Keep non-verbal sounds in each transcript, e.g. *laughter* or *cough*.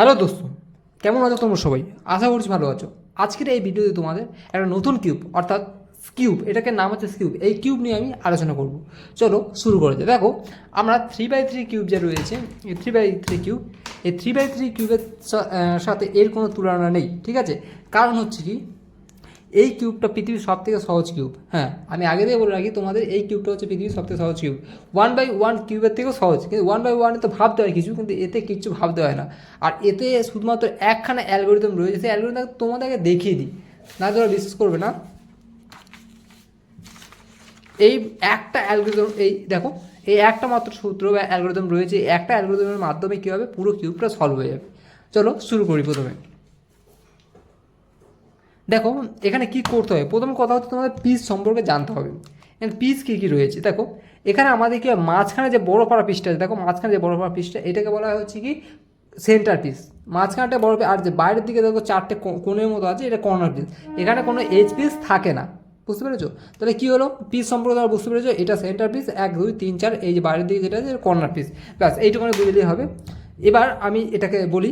Hello দোস্ত, কেমন আছো তোমরা সবাই? আশা করছি ভালো আছো। আজকের এই ভিডিওতে তোমাদের একটা নতুন কিউব অর্থাৎ কিউব এটাকে নাম হচ্ছে কিউব এই কিউব নিয়ে আমি আলোচনা করব। চলো শুরু করে দেয় দেখো, আমরা থ্রি বাই থ্রি কিউব যে রয়েছে, এই থ্রি বাই থ্রি কিউব এই থ্রি বাই থ্রি কিউবের সাথে এর কোনো তুলনা নেই, ঠিক আছে? কারণ হচ্ছে কি এই কিউবটা পৃথিবীর সব থেকে সহজ কিউব হ্যাঁ আমি আগে থেকে বলে রাখি, তোমাদের এই কিউবটা হচ্ছে পৃথিবীর সব থেকে সহজ কিউব ওয়ান বাই ওয়ান কিউবের থেকেও সহজ, কিন্তু ওয়ান বাই ওয়ানে তো ভাবতে হয় কিছু, কিন্তু এতে কিচ্ছু ভাবতে হয় না। আর এতে শুধুমাত্র একখানা অ্যালগোরিদম রয়েছে, সেই অ্যালগোরিদম তোমাদেরকে দেখিয়ে দিই। না তোমরা বিশ্বাস করবে না। এই একটা অ্যালগোরিদম এই দেখো, এই একটা মাত্র সূত্র বা অ্যালগোরিদম রয়েছে একটা অ্যালগোরিদমের মাধ্যমে কী হবে? পুরো কিউবটা সলভ হয়ে যাবে। চলো শুরু করি প্রথমে। দেখো, এখানে কি করতে হবে? প্রথম কথা হচ্ছে তোমাদের পিস সম্পর্কে জানতে হবে। পিস কী কী রয়েছে? দেখো, এখানে আমাদের কি মাঝখানে যে বড় পাড়া পিসটা আছে, দেখো, মাঝখানে যে বড় পাড়া পিসটা এটাকে বলা হচ্ছে কি সেন্টার পিস মাঝখানটা বড় আর যে বাইরের দিকে দেখো চারটে কোণের মতো আছে, এটা কর্নার পিস এখানে কোনো এজ পিস থাকে না। বুঝতে পেরেছ? তাহলে কী হলো? পিস সম্পর্কে তোমরা বুঝতে পেরেছ? এটা সেন্টার পিস এক, দুই, তিন, চার, এই যে বাইরের দিকে যেটা আছে কর্নার পিস ব্যাস, এইটুকুনি বুঝলেই হবে। এবার আমি এটাকে বলি।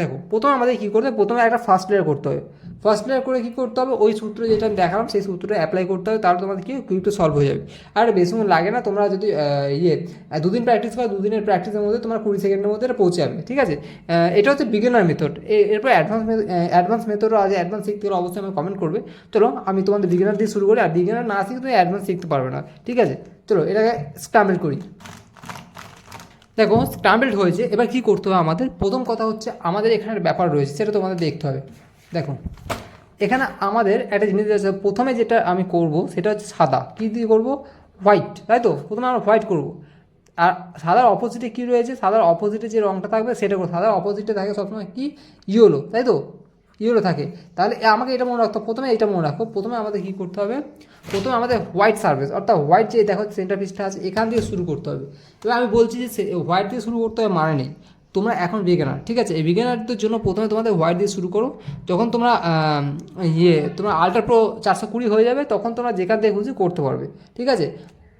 দেখো, প্রথমে আমাদের কী করতে হবে? প্রথমে একটা ফার্স্ট লেয়ার করতে হবে। ফার্স্ট লেয়ার করে কী করতে হবে? ওই সূত্র যেটা আমি দেখালাম, সেই সূত্রটা অ্যাপ্লাই করতে হবে, তাহলে তোমাদের কি কুইকটা সলভ হয়ে যাবে। আর বেশি লাগে না, তোমরা যদি ইয়ে দুদিন প্র্যাকটিস করো, দুদিনের প্র্যাকটিসের মধ্যে তোমার কুড়ি সেকেন্ডের মধ্যে এটা পৌঁছে যাবে, ঠিক আছে? এটা হচ্ছে বিগিনার মেথড এরপর অ্যাডভান্স অ্যাডভান্স মেথডও আছে অ্যাডভান্স শিখতে হলে অবশ্যই আমি কমেন্ট করবে। চলো, আমি তোমাদের বিগিনার দিয়ে শুরু করি, আর বিগিনার না শিখে তুমি অ্যাডভান্স শিখতে পারবে না, ঠিক আছে? চলো, এটাকে স্টামেল করি। দেখো স্ক্রাম্বলড হয়েছে, এবার কি করতে হবে আমাদের? প্রথম কথা হচ্ছে, আমাদের এখানের ব্যাপার রয়েছে, সেটা তোমাদের দেখতে হবে। দেখো এখানে আমাদের একটা জিনিস আছে প্রথমে যেটা আমি করব, সেটা হচ্ছে সাদা। কী দিয়ে করব? হোয়াইট তাই তো? প্রথমে আমরা হোয়াইট করব। আর সাদার অপোজিটে কী রয়েছে? সাদার অপোজিটে যে রঙটা থাকবে, সেটা করব। সাদার অপোজিটে থাকে সবসময় কি? ইয়েলো তাই তো? ইয়েলো থাকে। তাহলে আমাকে এটা মনে রাখতে প্রথমে এটা মনে রাখো। প্রথমে আমাদের কী করতে হবে? প্রথমে আমাদের হোয়াইট সার্ভিস অর্থাৎ হোয়াইট যে দেখো সেন্টার পিসটা আছে, এখান থেকে শুরু করতে হবে। এবার আমি বলছি যে হোয়াইট দিয়ে শুরু করতে হবে মানে নেই। তোমরা এখন বিজ্ঞানার ঠিক আছে? এই বিজ্ঞানারদের জন্য প্রথমে তোমাদের হোয়াইট দিয়ে শুরু করো। যখন তোমরা ইয়ে তোমরা আল্ট্রা প্রো চারশো কুড়ি হয়ে যাবে তখন তোমরা যেখান থেকে খুশি করতে পারবে ঠিক আছে?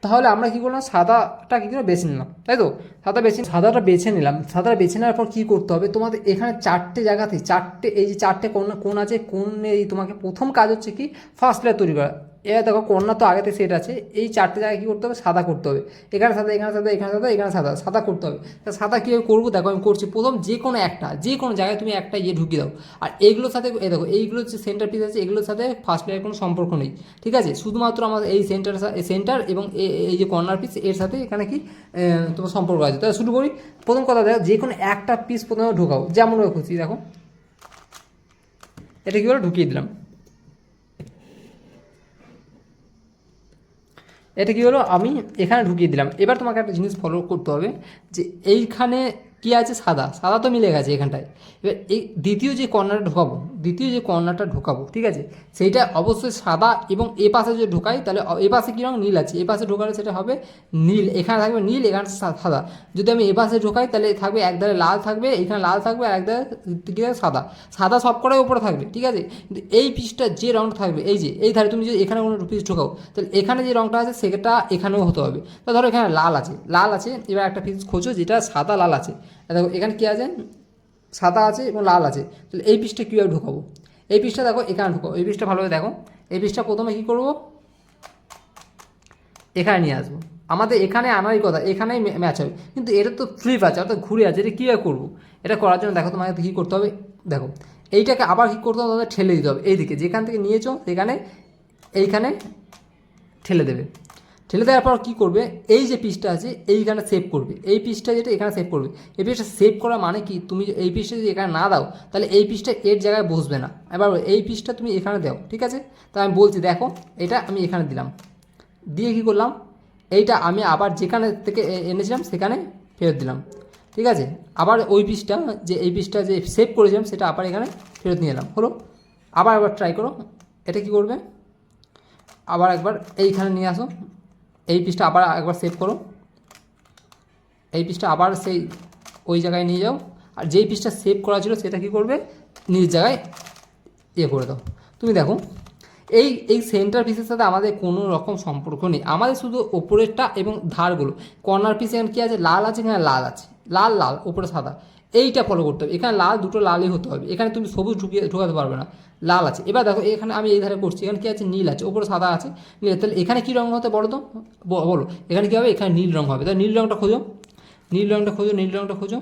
তাহলে আমরা কী করলাম? সাদাটা কী করে বেছে নিলাম তাই তো? সাদা বেছে সাদাটা বেছে নিলাম। সাদাটা বেছে নেওয়ার পর কী করতে হবে? তোমাদের এখানে চারটে জায়গাতে চারটে এই যে চারটে কোন কোন আছে কোন এই তোমাকে প্রথম কাজ হচ্ছে কি? ফার্স্ট লেয়ার তৈরি করা। এবার দেখো কন্যা তো আগেতে সেট আছে, এই চারটে জায়গায় কী করতে হবে? সাদা করতে হবে। এখানে সাদা এখানে সাদা এখানে সাদা এখানে সাদা সাদা করতে হবে। তা সাদা কীভাবে করব? দেখো আমি করছি প্রথম যে কোনো একটা, যে কোনো জায়গায় তুমি একটা ইয়ে ঢুকিয়ে দাও। আর এইগুলোর সাথে, এই দেখো, এইগুলো যে সেন্টার পিস আছে, এগুলোর সাথে ফার্স্ট লেয়ার কোনো সম্পর্ক নেই, ঠিক আছে? শুধুমাত্র আমাদের এই সেন্টার সেন্টার এবং এ- এই যে কর্নার পিস এর সাথে এখানে কি তোমার সম্পর্ক আছে। তাহলে শুরু করি। প্রথম কথা দেখো, যে কোনো একটা পিস প্রথমে ঢোকাও। যেমন খুশি, দেখো। এটা কী করে ঢুকিয়ে দিলাম। এটা কি হলো? আমি এখানে ঢুকিয়ে দিলাম। এবার তোমাকে একটা জিনিস ফলো করতে হবে যে এইখানে কি আছে? সাদা। সাদা তো মিলে গেছে এখানটায়। এবার এই দ্বিতীয় যে কর্নারটা ঢোকাবো, দ্বিতীয় যে কর্নারটা ঢোকাবো, ঠিক আছে? সেইটা অবশ্যই সাদা এবং এ পাশে যে ঢোকাই, তাহলে এ পাশে কী রঙ? নীল আছে। এ পাশে ঢোকালে সেটা হবে নীল। এখানে থাকবে নীল, এখানে সাদা। যদি আমি এ পাশে ঢোকাই, তাহলে থাকবে একধারে লাল থাকবে, এখানে লাল থাকবে আর একধারে কি থাকবে সাদা। সাদা সব কটাই উপরে থাকবে, ঠিক আছে? কিন্তু এই পিসটা যে রঙটা থাকবে, এই যে, এই ধারে তুমি যদি এখানে কোনো পিস ঢোকাও, তাহলে এখানে যে রঙটা আছে, সেটা এখানেও হতে হবে। তা ধরো এখানে লাল আছে। লাল আছে, এবার একটা পিস খোঁজো, যেটা সাদা লাল আছে। দেখো, এখানে কী আছে? সাদা আছে এবং লাল আছে। তাহলে এই পিসটা কীভাবে ঢোকাবো? এই পিসটা দেখো, এখানে ঢোকাবো। এই পিসটা ভালোভাবে দেখো। এই পিসটা প্রথমে কী করব? এখানে নিয়ে আসব। আমাদের এখানে আনারই কথা, এখানেই ম্যাচ হবে। কিন্তু এটা তো ফ্লিপ আছে, অর্থাৎ ঘুরে আছে, এটা কীভাবে করব? এটা করার জন্য দেখো তোমাকে কী করতে হবে, দেখো। এইটাকে আবার কী করতে হবে? তোমাদের ঠেলে দিতে হবে। এইদিকে যেখান থেকে নিয়েছো, সেখানে, এইখানে ঠেলে দেবে। ঠেলে দেওয়ার পর কী করবে? এই যে পিসটা আছে, এইখানে সেভ করবে। এই পিসটা যেটা, এখানে সেভ করবে। এই পিসটা সেভ করা মানে কি? তুমি এই পিসটা যদি এখানে না দাও, তাহলে এই পিসটা এর জায়গায় বসবে না। এবার এই পিসটা তুমি এখানে দাও, ঠিক আছে? তা আমি বলছি, দেখো, এটা আমি এখানে দিলাম। দিয়ে কী করলাম? এইটা আমি আবার যেখানে থেকে এনেছিলাম, সেখানে ফেরত দিলাম। ঠিক আছে? আবার ওই পিসটা যে এই পিসটা যে সেভ করেছিলাম, সেটা আবার এখানে ফেরত নিয়ে এলাম। হলো? আবার আবার ট্রাই করো। এটা কি করবে? আবার একবার এইখানে নিয়ে আসো। এই পিসটা আবার একবার সেভ করো। এই পিসটা আবার সেই ওই জায়গায় নিয়ে যাও। আর যেই পিসটা সেভ করা ছিল সেটা কি করবে? নিজ জায়গায় ইয়ে করে দাও। তুমি দেখো, এই এই সেন্টার পিসের সাথে আমাদের কোনো রকম সম্পর্ক নেই। আমাদের শুধু ওপরেরটা এবং ধারগুলো। কর্নার পিস এখানে কী আছে? লাল আছে এখানে লাল আছে। লাল লাল, ওপরে সাদা। এইটা ফলো করতে হবে। এখানে লাল, দুটো লালই হতে হবে। এখানে তুমি সবুজ ঢুকিয়ে, ঢুকাতে পারবে না। লাল আছে। এবার দেখো, এখানে আমি এই ধারে করছি। এখানে কী আছে? নীল আছে। ওপরে সাদা আছে। নীল তাহলে এখানে কী রঙ হতে বলো তো? বলো। এখানে কী হবে? এখানে নীল রঙ হবে। তাহলে নীল রঙটা খোঁজো। নীল রঙটা খোঁজো, নীল রঙটা খোঁজো।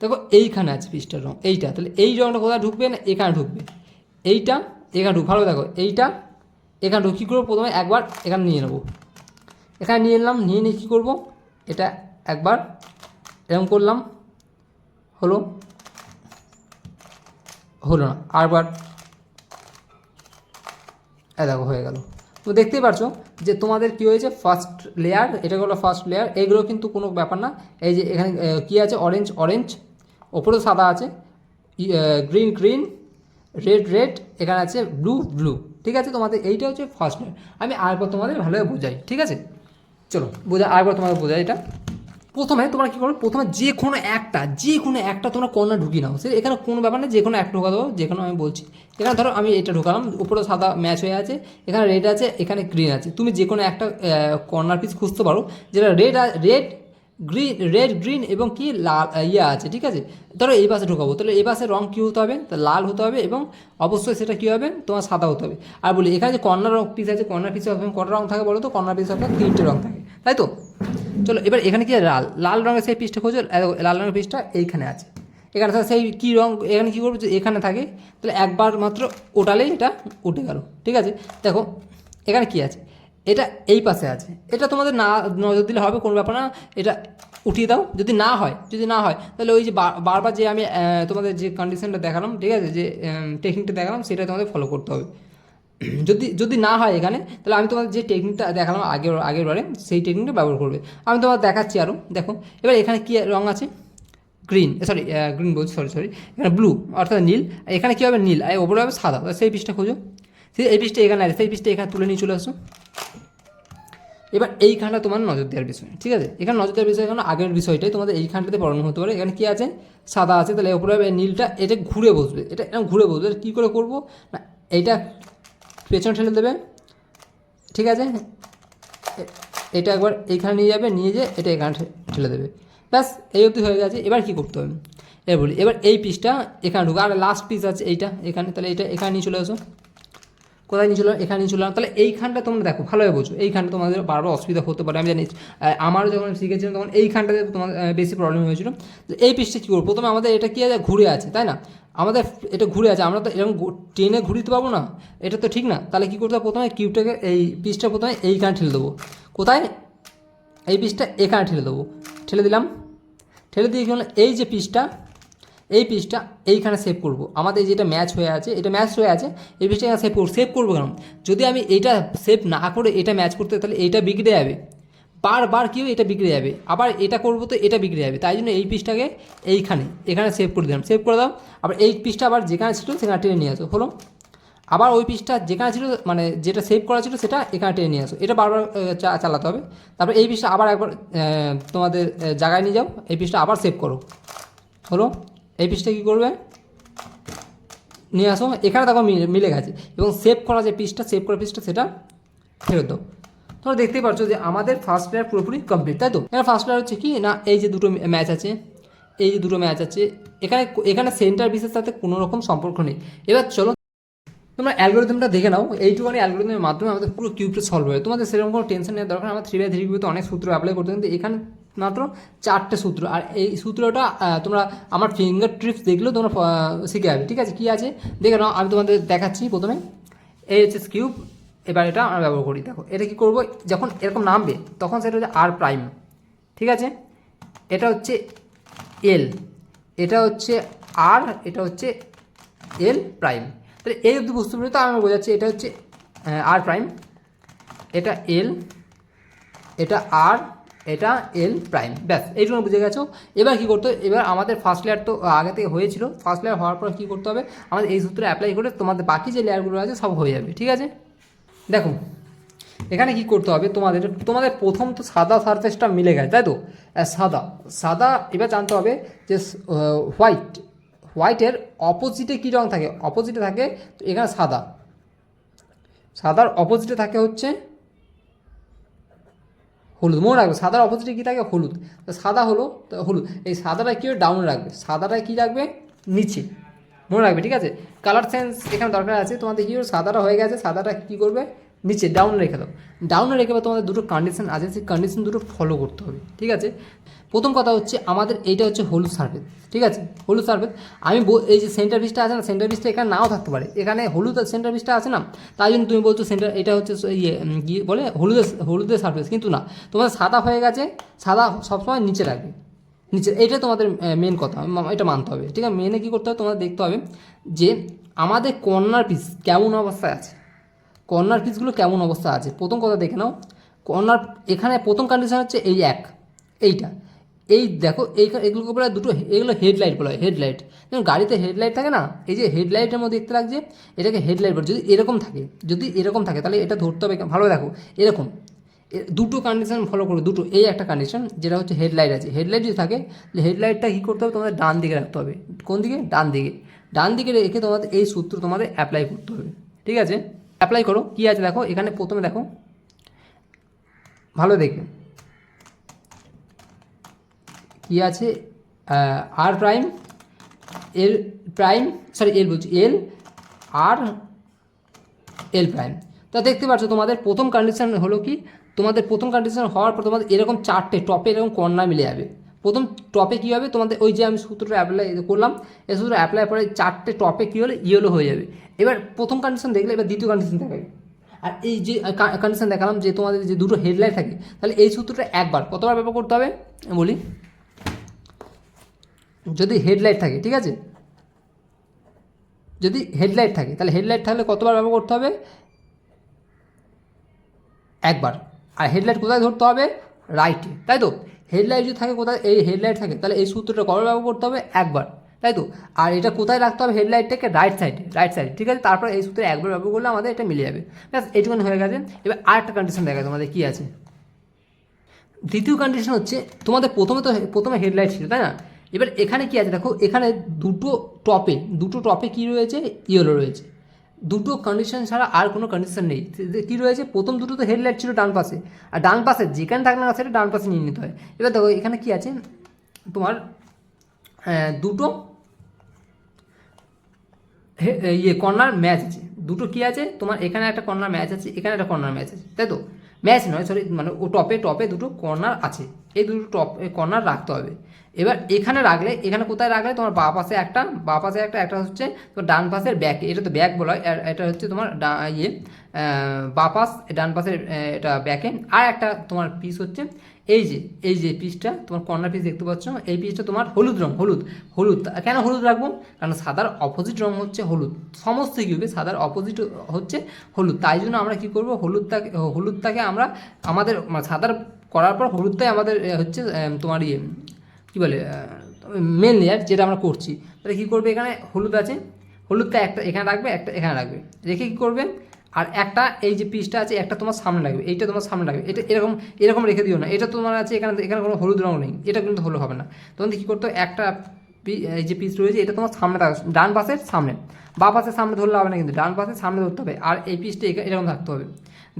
দেখো, এইখানে আছে পিসটার রঙ। এইটা। তাহলে এই রঙটা কোথায় ঢুকবে না? এখানে ঢুকবে। এইটা, এখানে ঢুক। ভালো দেখো। এইটা, এখানে ঢুক। কী করব? প্রথমে একবার এখানে নিয়ে নেব। এখানে নিয়ে নিলাম নিয়ে নিয়ে কী করব? এটা একবার এরকম করলাম। হলো হলো না আরবার এ দেখো হয়ে গেল। তো দেখতেই পারছ যে তোমাদের কী হয়েছে? ফার্স্ট লেয়ার এটা হলো ফার্স্ট লেয়ার এইগুলো কিন্তু কোনো ব্যাপার না। এই যে এখানে কী আছে? অরেঞ্জ অরেঞ্জ ওপরেও সাদা আছে। গ্রিন গ্রিন রেড রেড এখানে আছে ব্লু ব্লু ঠিক আছে? তোমাদের এইটা হচ্ছে ফার্স্ট লেয়ার আমি আরেকবার তোমাদের ভালোভাবে বোঝাই। ঠিক আছে? চলো, বোঝা আরেকবার তোমাদের বোঝাই এটা। প্রথমে তোমরা কী করো প্রথমে যে কোনো একটা, যে কোনো একটা তোমরা কর্নার ঢুকিয়ে নাও। সে এখানে কোনো ব্যাপার না যে কোনো একটা ঢোকা দেবো, যে কোনো আমি বলছি। এখানে ধরো আমি এটা ঢোকালাম, উপরে সাদা ম্যাচ হয়ে আছে, এখানে রেড আছে, এখানে গ্রিন আছে। তুমি যে কোনো একটা কর্নার পিস খুঁজতে পারো, যেটা red red green red green এবং কি লাল ইয়ে আছে, ঠিক আছে? ধরো এই পাশে ঢোকাবো, তাহলে এই পাশে রং কী হতে হবে? তা লাল হতে হবে এবং অবশ্যই সেটা কী হবে? তোমার সাদা হতে হবে। আর বলি, এখানে যে কর্নার পিস আছে, কর্নার পিসে কটা রং থাকে বলো তো? কর্নার পিস হবে তিনটে রং থাকে, তাই তো? চলো, এবার এখানে কি লাল লাল রঙের সেই পিসটা খোঁজো লাল রঙের পিসটা এইখানে আছে। এখানে সেই কী রং এখানে কী করব? যে এখানে থাকে, তাহলে একবার মাত্র ওটালেই এটা উঠে গেল, ঠিক আছে? দেখো, এখানে কি আছে? এটা এই পাশে আছে। এটা তোমাদের না, নজর দিলে হবে, কোনো ব্যাপার না। এটা উঠিয়ে দাও। যদি না হয়, যদি না হয়, তাহলে ওই যে বারবার যে আমি তোমাদের যে কন্ডিশনটা দেখালাম, ঠিক আছে? যে টেকনিকটা দেখালাম, সেটা তোমাদের ফলো করতে হবে। *clears throat* যদি যদি না হয় এখানে, তাহলে আমি তোমাদের যে টেকনিকটা দেখালাম আগের আগের বারে, সেই টেকনিকটা ব্যবহার করবে। আমি তোমার দেখাচ্ছি আরও দেখো। এবার এখানে কী রঙ আছে? গ্রিন সরি গ্রিন বলছি সরি সরি এখানে ব্লু অর্থাৎ নীল। এখানে কী হবে? নীল। আর ওপরে হবে সাদা। সেই পিসটা খোঁজো। সেই এই পিসটা এখানে আছে। সেই পিসটা এখানে তুলে নিয়ে চলে আসো। এবার এইখানটা তোমার নজর দেওয়ার বিষয়, ঠিক আছে? এখানে নজর দেওয়ার বিষয় কেন আগের বিষয়টাই। তোমাদের এইখানটাতে পড়ানো হতে পারে। এখানে কী আছে? সাদা আছে। তাহলে হবে নীলটা। এটা ঘুরে বসবে। এটা এরকম ঘুরে বসবে। কী করে করব? না এইটা পেছনে ঠেলে দেবে। ঠিক আছে? এটা একবার এইখানে নিয়ে যাবে, নিয়ে যেয়ে এটা এখানে ঠেলে দেবে। ব্যাস, এই অবধি হয়ে গেছে। এবার কি করতে হবে? এবার বলি, এবার এই পিসটা এখানে ঢুকো, আর লাস্ট পিস আছে এইটা, এখানে, তাহলে এটা এখানে নিয়ে চলে আসো কোথায় নিয়ে চলে এখানে নিয়ে চলে তাহলে এইখানটা তোমরা দেখো ভালোভাবে বোঝো। এইখানটা তোমাদের বারবার অসুবিধা হতে পারে। আমি জানি আহ, আমারও যখন শিখেছিলাম তখন এইখানটাতে তোমার বেশি প্রবলেম হয়েছিল। এই পিসটা কী করব? প্রথমে আমাদের এটা কী আছে? ঘুরে আছে তাই না? আমাদের এটা ঘুরে আছে। আমরা তো এরকম ট্রেনে ঘুরিতে পারব না। এটা তো ঠিক না। তাহলে কী করতে হবে? প্রথমে কিউবটাকে এই পিসটা প্রথমে এইখানে ঠেলে দেবো। কোথায়? এই পিসটা এখানে ঠেলে দেবো। ঠেলে দিলাম। ঠেলে দিয়ে কি এই যে পিসটা এই পিসটা এইখানে সেভ করব। আমাদের যেটা ম্যাচ হয়ে আছে, এটা ম্যাচ হয়ে আছে, এই এখানে সেভ করব। সেভ করব কেন? যদি আমি এটা সেভ না করে এটা ম্যাচ করতে তাহলে এটা বিগড়ে যাবে। বারবার কেউ এটা বিগড়ে যাবে। আবার এটা করব তো এটা বিগড়ে যাবে। তাই জন্য এই পিসটাকে এইখানে, এখানে সেভ করে দিলাম। সেভ করে দাও। আবার এই পিসটা আবার যেখানে ছিল সেখানে টেনে নিয়ে আসো। হলো? আবার ওই পিসটা যেখানে ছিল মানে যেটা সেভ করা ছিল সেটা এখানে টেনে নিয়ে আসো। এটা বারবার চালাতে হবে। তারপর এই পিসটা আবার একবার তোমাদের জায়গায় নিয়ে যাও। এই পিসটা আবার সেভ করো। হলো? এই পিসটা কী করবে? নিয়ে আসো, এখানে দেখো মিলে গেছে। এবং সেভ করা যে পিসটা সেভ করা পিসটা সেটা ফেরত দাও। তোমরা দেখতেই পাচ্ছ যে আমাদের ফার্স্ট প্লেয়ার পুরোপুরি কমপ্লিট তাই তো? এখানে ফার্স্ট প্লেয়ার হচ্ছে কি? না, এই যে দুটো ম্যাচ আছে, এই যে দুটো ম্যাচ আছে, এখানে এখানে সেন্টার পিসের সাথে কোনো রকম সম্পর্ক নেই। এবার চলো, তোমরা অ্যালগোরিদমটা দেখে নাও। এইটুখানি অ্যালগোরিদমের মাধ্যমে আমাদের পুরো কিউবটা সলভ হবে তোমাদের সেরকম কোনো টেনশন নেওয়ার দরকার। আমরা থ্রি বাই থ্রি কিউবে তো অনেক সূত্র অ্যাপ্লাই করতে কিন্তু এখানে মাত্র চারটে সূত্র। আর এই সূত্রটা তোমরা আমার ফিঙ্গার ট্রিপস দেখলেও তোমরা শিখে যাবে, ঠিক আছে? কী আছে? দেখে নাও, আমি তোমাদের দেখাচ্ছি প্রথমে। এই হচ্ছে কিউব এবার এটা আমরা ব্যবহার করি। দেখো, এটা কি করব? যখন এরকম নামবে, তখন সেটা হচ্ছে আর প্রাইম ঠিক আছে? এটা হচ্ছে এল এটা হচ্ছে আর এটা হচ্ছে এল প্রাইম তাহলে এই অবধি বুঝতে পারি তো? আমি বোঝাচ্ছি, এটা হচ্ছে আর প্রাইম এটা এল এটা আর এটা এল প্রাইম ব্যাস এইটুকু বুঝে গেছো। এবার কী করতে এবার আমাদের ফার্স্ট লেয়ার তো আগে থেকে হয়েছিল। ফার্স্ট লেয়ার হওয়ার পর কী করতে হবে? আমাদের এই সূত্রে অ্যাপ্লাই করে তোমাদের বাকি যে লেয়ারগুলো আছে সব হয়ে যাবে, ঠিক আছে? দেখো, এখানে কি করতে হবে? তোমাদের তোমাদের প্রথম তো সাদা সারফেসটা মিলে গেছে, তাই তো? সাদা সাদা, এবার জানতে হবে যে হোয়াইট হোয়াইটের অপোজিটে কী রং থাকে? অপোজিটে থাকে এখানে সাদা। সাদার অপোজিটে থাকে হচ্ছে হলুদ, মনে রাখবে সাদার অপোজিটে কী থাকে? হলুদ। তো সাদা হলো হলুদ। এই সাদাটা কী ডাউন রাখবে। সাদাটা কী রাখবে? নিচে। মনে রাখবে, ঠিক আছে? কালার সেন্স এখানে দরকার আছে। তোমাদের কী সাদাটা হয়ে গেছে। সাদাটা কী করবে? নিচে ডাউন রেখে দাও। ডাউনে রেখে বা তোমাদের দুটো কন্ডিশন আছে, সেই কন্ডিশন দুটো ফলো করতে হবে, ঠিক আছে? প্রথম কথা হচ্ছে, আমাদের এইটা হচ্ছে হলুদ সার্ভেস ঠিক আছে? হলুদ সার্ভেস আমি এই যে সেন্টার পিসটা আছে না সেন্টার পিসটা এখানে নাও থাকতে পারে। এখানে হলুদ সেন্টার পিসটা আছে না? তাই জন্য তুমি বলছো সেন্টার এটা হচ্ছে ইয়ে কি বলে? হলুদের হলুদের সার্ভেস কিন্তু না। তোমার সাদা হয়ে গেছে, সাদা সবসময় নিচে রাখবে। নিচে এটা তোমাদের মেন কথা এটা মানতে হবে, ঠিক আছে? মেনে কী করতে হবে? তোমাদের দেখতে হবে যে আমাদের কর্নার পিস কেমন অবস্থায় আছে। কর্নার পিসগুলো কেমন অবস্থা আছে? প্রথম কথা দেখে নাও। কর্নার, এখানে প্রথম কন্ডিশন হচ্ছে এই এক, এইটা। এই দেখো, এই এগুলোকে বলে দুটো এগুলো হেডলাইট বলা হয় হেডলাইট যেমন গাড়িতে হেডলাইট থাকে না, এই যে হেডলাইটের মধ্যে দেখতে লাগছে, এটাকে হেডলাইট বলে। যদি এরকম থাকে, যদি এরকম থাকে, তাহলে এটা ধরতে হবে। ভালো দেখো, এরকম। দুটো কন্ডিশন ফলো করো, দুটো। এই একটা কন্ডিশন যেটা হচ্ছে হেডলাইট আছে। হেডলাইট যদি থাকে হেডলাইটটা কী করতে হবে? তোমাদের ডান দিকে রাখতে হবে। কোন দিকে? ডান দিকে। ডান দিকে রেখে তোমাদের এই সূত্র তোমাদের অ্যাপ্লাই করতে হবে। ঠিক আছে? অ্যাপ্লাই করো, কী আছে দেখো, এখানে প্রথমে দেখো, ভালো দেখবে। কী আছে? R prime L prime sorry L বলছি এল আর এল প্রাইম তা দেখতে পাচ্ছ, তোমাদের প্রথম কন্ডিশন হলো কি, তোমাদের প্রথম কন্ডিশন হওয়ার পর তোমাদের এরকম চারটে টপে এরকম কর্নার মিলে যাবে। প্রথম টপে কী হবে? তোমাদের ওই যে আমি সূত্রটা অ্যাপ্লাই করলাম, এই সূত্র অ্যাপ্লাই পরে চারটে টপে কী হলে? ইয়েলো হয়ে যাবে। এবার প্রথম কন্ডিশন দেখলে, এবার দ্বিতীয় কন্ডিশন দেখাবে। আর এই যে কন্ডিশন দেখালাম যে তোমাদের যে দুটো হেডলাইট থাকে, তাহলে এই সূত্রটা একবার, কতবার ব্যবহার করতে হবে? বলি, যদি হেডলাইট থাকে, ঠিক আছে? যদি হেডলাইট থাকে, তাহলে হেডলাইট থাকলে কতবার ব্যবহার করতে হবে? একবার। আর হেডলাইট কোথায় ধরতে হবে? রাইটে তাই তো? হেডলাইট যদি থাকে, কোথায়? এই হেডলাইট থাকে। তাহলে এই সূত্রটা কবে ব্যবহার করতে হবে? একবার। তাই তো? আর এটা কোথায় রাখতে হবে? হেডলাইটটাকে রাইট সাইডে রাইট সাইডে ঠিক আছে? তারপর এই সূত্রে একবার ব্যবহার করলে আমাদের এটা মিলে যাবে। ব্যাস এইটুকুনি হয়ে গেছে। এবার আরেকটা কন্ডিশন দেখা তোমাদের কী আছে। দ্বিতীয় কন্ডিশন হচ্ছে, তোমাদের প্রথমে তো, প্রথমে হেডলাইট ছিল, তাই না? এবার এখানে কি আছে? দেখো, এখানে দুটো টপে দুটো টপে কি রয়েছে? ইয়েলো রয়েছে। দুটো কন্ডিশন ছাড়া আর কোনো কন্ডিশন নেই। কী রয়েছে? প্রথম দুটো তো হেডলাইট ছিল ডান পাশে। আর ডান পাশে যেখানে থাকলে না সেটা ডান পাশে নিয়ে নিতে হয়। এবার দেখো, এখানে কী আছে? তোমার দুটো হে- ইয়ে কর্নার ম্যাচ আছে। দুটো কী আছে? তোমার এখানে একটা কর্নার ম্যাচ আছে, এখানে একটা কর্নার ম্যাচ আছে। তাই তো? ম্যাচ নয় সরি মানে ও টপে টপে দুটো কর্নার আছে। এই দুটো টপ কর্নার রাখতে হবে। এবার এখানে রাখলে, এখানে কোথায় রাখলে? তোমার বা পাশে একটা, বা পাশে একটা একটা হচ্ছে তোমার ডান পাশের ব্যাক এটা তো ব্যাক বলা হয় এটা হচ্ছে তোমার ইয়ে বা পাশ, ডান পাশের এটা ব্যাকে আর একটা তোমার পিস হচ্ছে, এই যে এই যে পিসটা তোমার কর্নার পিস দেখতে পাচ্ছ, এই পিসটা তোমার হলুদ রং, হলুদ হলুদ কেন হলুদ রাখব? কারণ সাদার অপোজিট রং হচ্ছে হলুদ, সমস্ত কিউবে সাদার অপোজিট হচ্ছে হলুদ, তাই জন্য আমরা কি করব? হলুদটাকে হলুদটাকে আমরা আমাদের মানে সাদার করার পর হলুদটাই আমাদের হচ্ছে তোমার ইয়ে কী বলে মেন লেয়ার যেটা আমরা করছি। তাহলে কী করবে এখানে? হলুদ আছে। হলুদটা একটা এখানে রাখবে, একটা এখানে রাখবে। রেখে কী করবে? আর একটা এই যে পিসটা আছে, একটা তোমার সামনে লাগবে এইটা তোমার সামনে লাগবে এটা এরকম এরকম রেখে দিও না। এটা তোমার আছে, এখানে এখানে কোনো হলুদ রঙ নেই। এটা কিন্তু হলো হবে না। তোমাদের কী করতো একটা এই যে পিস রয়েছে, এটা তোমার সামনে থাকবে ডান পাশের সামনে। বা পাশের সামনে ধরলে হবে না কিন্তু, ডান পাশের সামনে ধরতে হবে। আর এই পিসটা এরকম থাকতে হবে।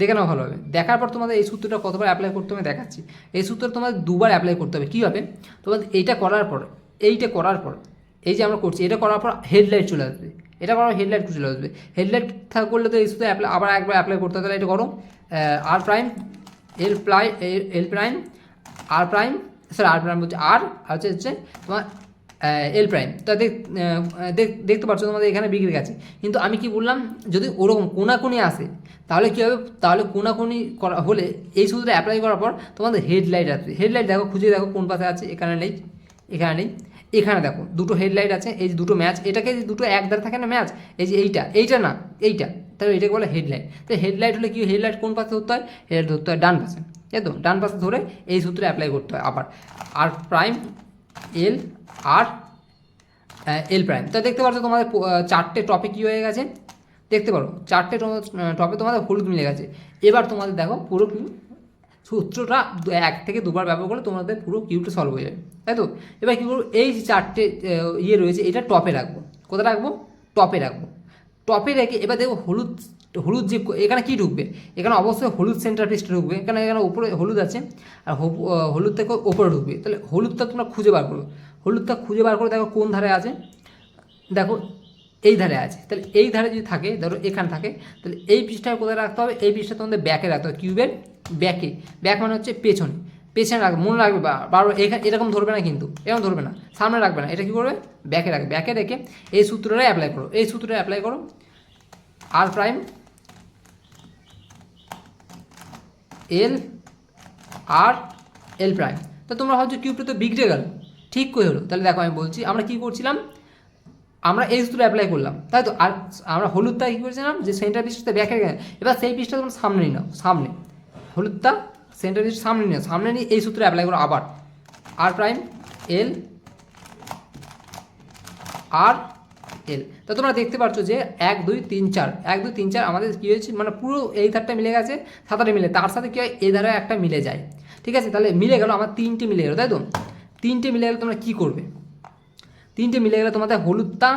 দেখে নাও ভালো হবে দেখার পর তোমাদের এই সূত্রটা কতবার অ্যাপ্লাই করতে হবে দেখাচ্ছি। এই সূত্র তোমাদের দুবার অ্যাপ্লাই করতে হবে। কীভাবে তোমাদের এইটা করার পর, এইটা করার পর, এই যে আমরা করছি, এটা করার পর হেডলাইট চলে আসবে। এটা করার হেডলাইট চলে আসবে। হেডলাইট থাক করলে তো এই সূত্রে অ্যাপ্লাই আবার একবার অ্যাপ্লাই করতে হবে, তাহলে এটা করো। R prime L prime L prime R prime sir R prime বলছে আর হচ্ছে হচ্ছে তোমার এল প্রাইম তা দেখ দেখ- দেখতে পাচ্ছ তোমাদের এখানে বিগড়ে গেছে কিন্তু আমি কি বললাম, যদি ওরকম কোনাকুনি আসে, তাহলে কী হবে? তাহলে কোনাকুনি করা হলে এই সূত্রে অ্যাপ্লাই করার পর তোমাদের হেডলাইট আছে হেডলাইট দেখো, খুঁজে দেখো কোন পাশে আছে, এখানে নেই এখানে নেই, এখানে দেখো, দুটো হেডলাইট আছে, এই যে দুটো ম্যাচ এটাকে যে দুটো এক ধারে থাকে না ম্যাচ এই যে এইটা এইটা না, এইটা, তাহলে এটাকে বলে হেডলাইট তো হেডলাইট হলে কী হেডলাইট কোন পাশে ধরতে হয়? হেডলাইট ধরতে হয় ডান পাশে। তাই তো? ডান পাশে ধরে এই সূত্রে অ্যাপ্লাই করতে হয় আবার। আর প্রাইম এল আর এল প্রাইম তা দেখতে পাচ্ছ তোমাদের চারটে টপে কী হয়ে গেছে? দেখতে পারো, চারটে টপে তোমাদের হলুদ মিলে গেছে। এবার তোমাদের দেখো পুরো কিউ সূত্রটা এক থেকে দুবার ব্যবহার করলে তোমাদের পুরো কিউটা সলভ হয়ে যাবে। তাই তো? এবার কী করব? এই যে চারটে ইয়ে রয়েছে, এটা টপে রাখব। কোথায় রাখব? টপে রাখব। টপে রেখে এবার দেখব হলুদ হলুদ যে এখানে কী ঢুকবে? এখানে অবশ্যই হলুদ সেন্টার পিসটা ঢুকবে। এখানে এখানে উপরে হলুদ আছে। আর হলুদ থেকে ওপরে ঢুকবে। তাহলে হলুদটা তোমরা খুঁজে বার করো হলুদটা খুঁজে বার করে দেখো কোন ধারে আছে। দেখো এই ধারে আছে। তাহলে এই ধারে যদি থাকে, ধরো এখানে থাকে, তাহলে এই পিসটা কোথায় রাখতে হবে? এই পিসটা তোমাদের ব্যাকে রাখতে হবে কিউবের ব্যাকে ব্যাক মানে হচ্ছে পেছনে। পেছনে রাখবে, মনে রাখবে বারবার এখানে এরকম ধরবে না কিন্তু, এরকম ধরবে না। সামনে রাখবে না। এটা কী করবে? ব্যাকে রাখবে। ব্যাকে রেখে এই সূত্রটা অ্যাপ্লাই করো। এই সূত্রটা অ্যাপ্লাই করো। আর প্রাইম এল আর এল প্রাইম তো তোমরা ভাবছ কিউবটা তো বিগড়ে গেল। ঠিক করে হলো। তাহলে দেখো আমি বলছি, আমরা কি করছিলাম? আমরা এই সূত্র অ্যাপ্লাই করলাম। তাই তো? আর আমরা হলুদটা কী করেছিলাম? যে সেন্টার পিসটা ব্যাকে এবার সেই পিসটা তোমরা সামনে নাও, সামনে। হলুদটা সেন্টার পিস সামনে নিয়ে সামনে নিয়ে এই সূত্র অ্যাপ্লাই করো আবার। আর প্রাইম এল আর এল তা তোমরা দেখতে পাচ্ছ যে এক, দুই, তিন, চার। এক, দুই, তিন, চার আমাদের কী হয়েছে? মানে পুরো এই ধারটা মিলে গেছে সাঁতারে মিলে। তার সাথে কী হয়? এই ধারে একটা মিলে যায়। ঠিক আছে? তাহলে মিলে গেল, আমার তিনটে মিলে গেলো, তাই তো? তিনটে মিলে গেলে তোমরা কী করবে? তিনটে মিলে গেলে তোমাদের হলুদটা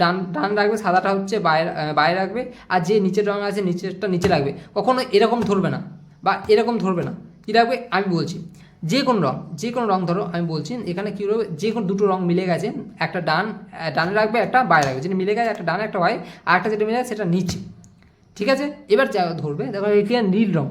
ডান ডান রাখবে, সাদাটা হচ্ছে বাইরে বাইরে রাখবে, আর যে নিচের রঙ আছে নিচেরটা নিচে রাখবে। কখনো এরকম ধরবে না, বা এরকম ধরবে না। কী রাখবে? আমি বলছি, যে কোনো রঙ, যে কোনো রঙ ধরো, আমি বলছি, এখানে কী হবে যে কোনো দুটো রঙ মিলে গেছে, একটা ডান ডানে রাখবে, একটা বাইরে রাখবে। যেটা মিলে গেছে, একটা ডান, একটা বাইরে আর একটা যেটা মিলে গেছে, সেটা নিচে। ঠিক আছে? এবার যা ধরবে, দেখো, এখানে নীল রঙ।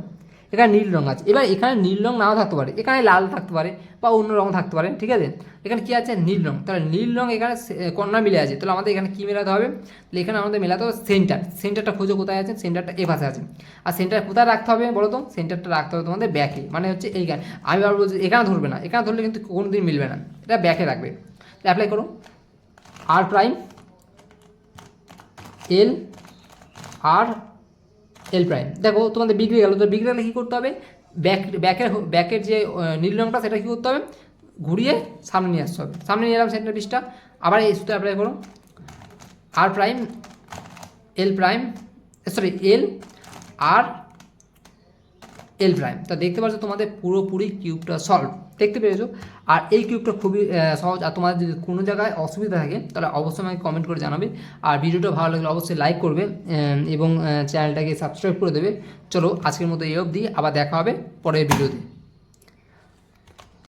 এখানে নীল রঙ আছে। এবার এখানে নীল রঙ নাও থাকতে পারে। এখানে লাল থাকতে পারে বা অন্য রঙ থাকতে পারে, ঠিক আছে? এখানে কি আছে? নীল রঙ তাহলে নীল রঙ এখানে কন্যা মিলে আছে। তাহলে আমাদের এখানে কী মেলাতে হবে? তাহলে এখানে আমাদের মেলাতে হবে সেন্টার সেন্টারটা খোঁজো কোথায় আছে? সেন্টারটা এ পাশে আছে। আর সেন্টার কোথায় রাখতে হবে বলো তো? সেন্টারটা রাখতে হবে তোমাদের ব্যাকে মানে হচ্ছে এইখানে। আমি আবার বলছি, এখানে ধরবে না। এখানে ধরলে কিন্তু কোনো দিন মিলবে না। এটা ব্যাকে রাখবে। অ্যাপ্লাই করো। আর প্রাইম এল আর এল প্রাইম দেখো, তোমাদের বিগড়ে গেল, তো বিগড়ে গেলে কী করতে হবে? ব্যাক ব্যাকের ব্যাকের যে নীল রঙটা সেটা কী করতে হবে? ঘুরিয়ে সামনে নিয়ে আসতে হবে। সামনে নিয়ে এলাম সেন্টার পিসটা আবার এই সূত্রে অ্যাপ্লাই করো। R prime L prime sorry L R L prime তা দেখতে পাচ্ছ তোমাদের পুরোপুরি কিউবটা সলভ দেখতে পেরেছ। আর এই কিউবটা খুবই সহজ। আর তোমাদের যদি কোনো জায়গায় অসুবিধা থাকে, তাহলে অবশ্যই আমাকে কমেন্ট করে জানাবে। আর ভিডিওটা ভালো লাগলে অবশ্যই লাইক করবে এবং চ্যানেলটাকে সাবস্ক্রাইব করে দেবে। চলো, আজকের মতো এই অবধি। আবার দেখা হবে পরের ভিডিওতে